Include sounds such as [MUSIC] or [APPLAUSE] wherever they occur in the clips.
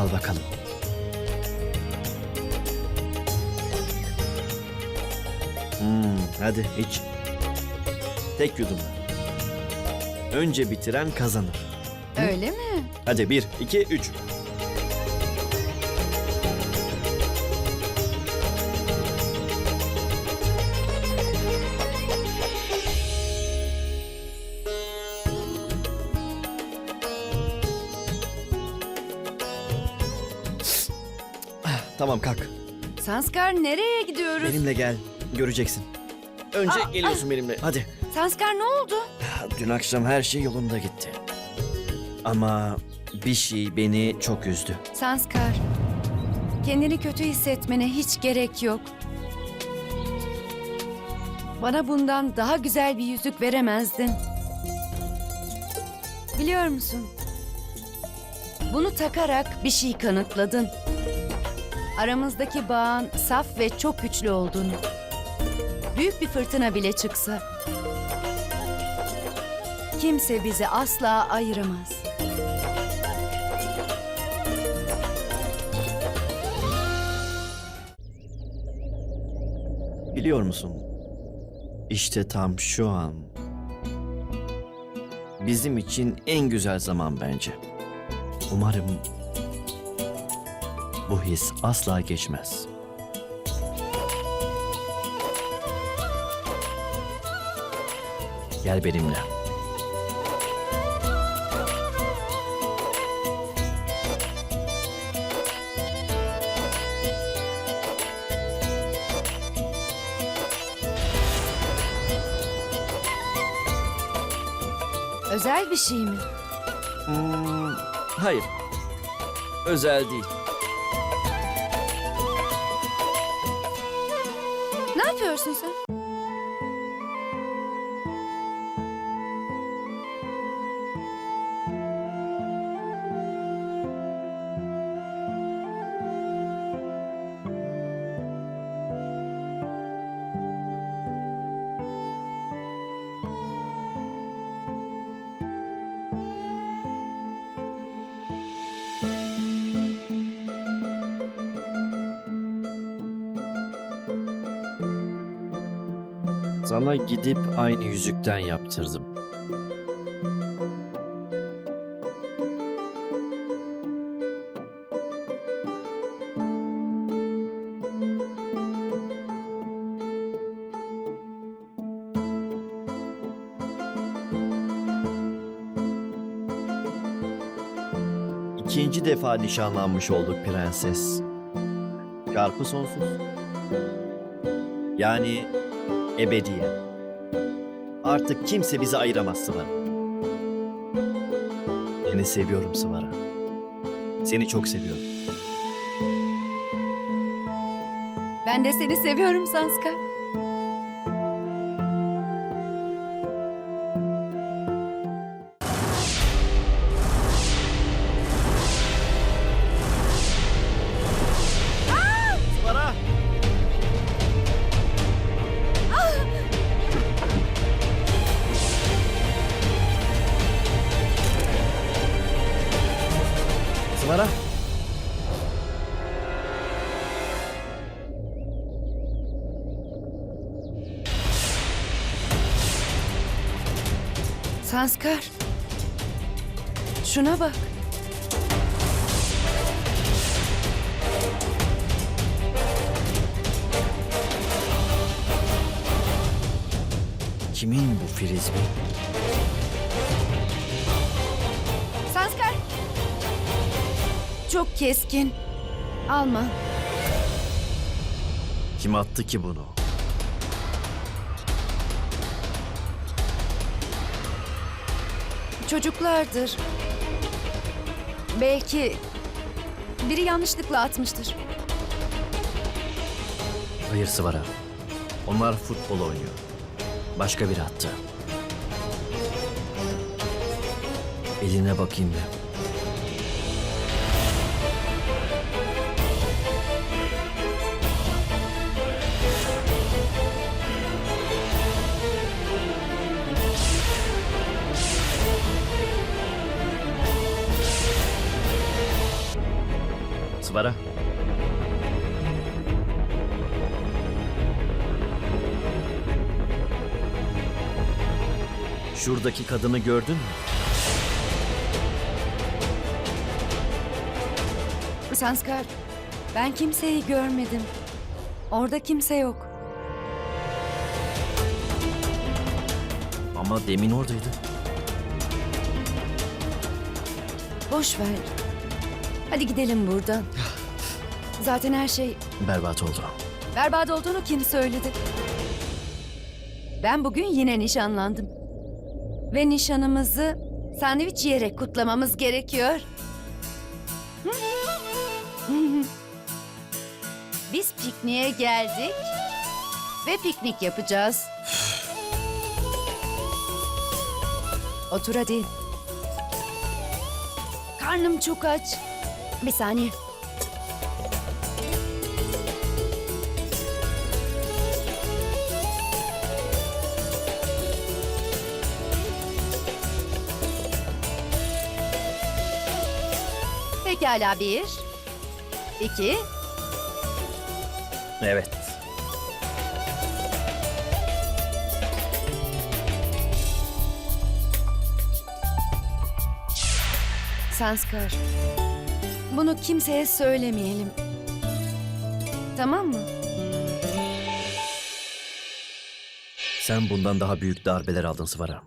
Al bakalım. Hmm, hadi iç. Tek yudumla. Önce bitiren kazanır. Öyle mi? Hadi bir, iki, üç. Tamam kalk. Sanskar nereye gidiyoruz? Benimle gel. Göreceksin. Önce Aa, geliyorsun benimle. Hadi. Sanskar ne oldu? Dün akşam her şey yolunda gitti. Ama bir şey beni çok üzdü. Sanskar, kendini kötü hissetmene hiç gerek yok. Bana bundan daha güzel bir yüzük veremezdin. Biliyor musun? Bunu takarak bir şey kanıtladın. Aramızdaki bağın saf ve çok güçlü olduğunu. Büyük bir fırtına bile çıksa kimse bizi asla ayıramaz. Biliyor musun? İşte tam şu an bizim için en güzel zaman bence. Umarım bu his asla geçmez. Gel benimle. Özel bir şey mi? Hmm, hayır. Özel değil. Ne yapıyorsun sen? Sana gidip aynı yüzükten yaptırdım. İkinci defa nişanlanmış olduk prenses. Çarpı sonsuz. Yani ebediyen. Artık kimse bizi ayıramaz Sıvara. Seni seviyorum Sıvara. Seni çok seviyorum. Ben de seni seviyorum Sanskar. Sıvara! Sanskar. Şuna bak. Kimin bu frizbi? Çok keskin. Alma. Kim attı ki bunu? Çocuklardır. Belki biri yanlışlıkla atmıştır. Hayır Sıvara. Onlar futbol oynuyor. Başka biri attı. Eline bakayım bir. Şuradaki kadını gördün mü? Sanskar, ben kimseyi görmedim. Orada kimse yok. Ama demin oradaydı. Boş ver. Hadi gidelim buradan. Zaten her şey Berbat oldu. berbat olduğunu kim söyledi? Ben bugün yine nişanlandım. Ve nişanımızı sandviç yiyerek kutlamamız gerekiyor. [LAUGHS] Biz pikniğe geldik ve piknik yapacağız. Otur hadi. Karnım çok aç. Bir saniye. Pekala bir, iki, Evet. Sanskar. Bunu kimseye söylemeyelim. Tamam mı? Sen bundan daha büyük darbeler aldın Svara.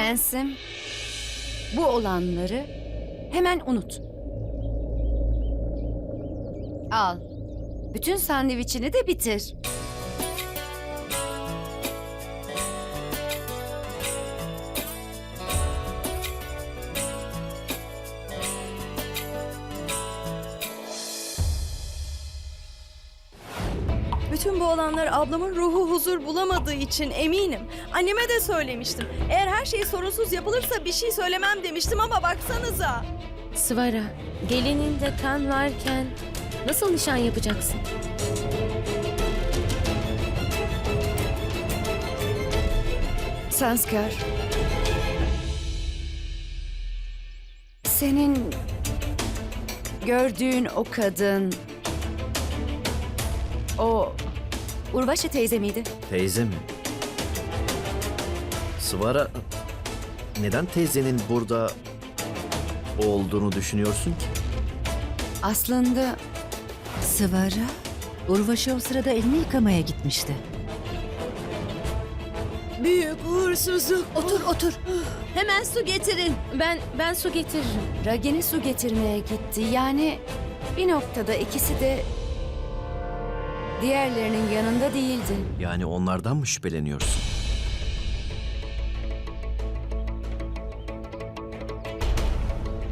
Prensim, bu olanları hemen unut. Al. Bütün sandviçini de bitir. Bütün bu olanlar ablamın ruhu huzur bulamadığı için eminim. Anneme de söylemiştim. Eğer her şey sorunsuz yapılırsa bir şey söylemem demiştim ama baksanıza. Svara, gelininde kan varken nasıl nişan yapacaksın? Sanskar. Senin gördüğün o kadın o Urvaşi teyze miydi? Teyze mi? Svara... Neden teyzenin burada olduğunu düşünüyorsun ki? Aslında Sıvara, Urvaşı o sırada elini yıkamaya gitmişti. Büyük uğursuzluk. Otur, otur. Hemen su getirin. Ben ben su getiririm. Ragini su getirmeye gitti. Yani bir noktada ikisi de diğerlerinin yanında değildi. Yani onlardan mı şüpheleniyorsun?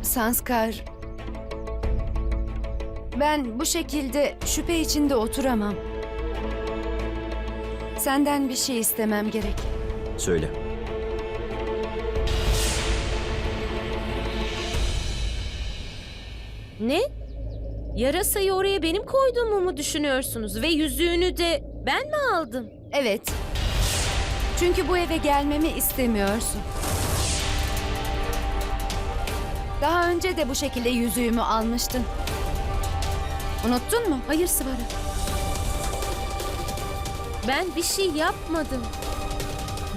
Sanskar. Ben bu şekilde şüphe içinde oturamam. Senden bir şey istemem gerek. Söyle. Ne? Yarasayı oraya benim koyduğumu mu düşünüyorsunuz? Ve yüzüğünü de ben mi aldım? Evet. Çünkü bu eve gelmemi istemiyorsun. Daha önce de bu şekilde yüzüğümü almıştın. Unuttun mu? Hayır Svara. Ben bir şey yapmadım.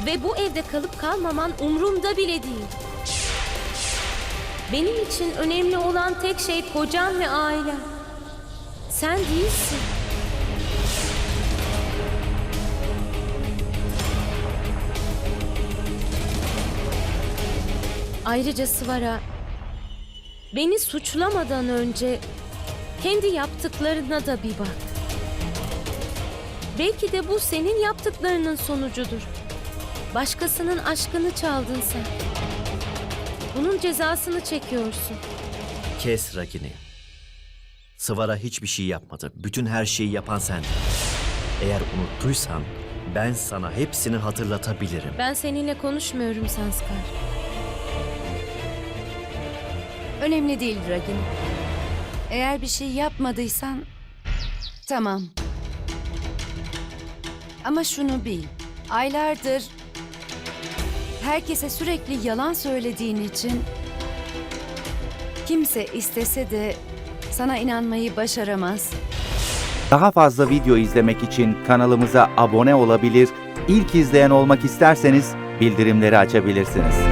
Ve bu evde kalıp kalmaman umrumda bile değil. Benim için önemli olan tek şey kocam ve ailem. Sen değilsin. Ayrıca Svara, beni suçlamadan önce kendi yaptıklarına da bir bak. Belki de bu senin yaptıklarının sonucudur. Başkasının aşkını çaldın sen. Bunun cezasını çekiyorsun. Kes Ragini. Sıvara hiçbir şey yapmadı. Bütün her şeyi yapan sendin. Eğer unuttuysan ben sana hepsini hatırlatabilirim. Ben seninle konuşmuyorum Sanskar. Önemli değil Ragini. Eğer bir şey yapmadıysan tamam. Ama şunu bil. Aylardır herkese sürekli yalan söylediğin için kimse istese de sana inanmayı başaramaz. Daha fazla video izlemek için kanalımıza abone olabilir, ilk izleyen olmak isterseniz bildirimleri açabilirsiniz.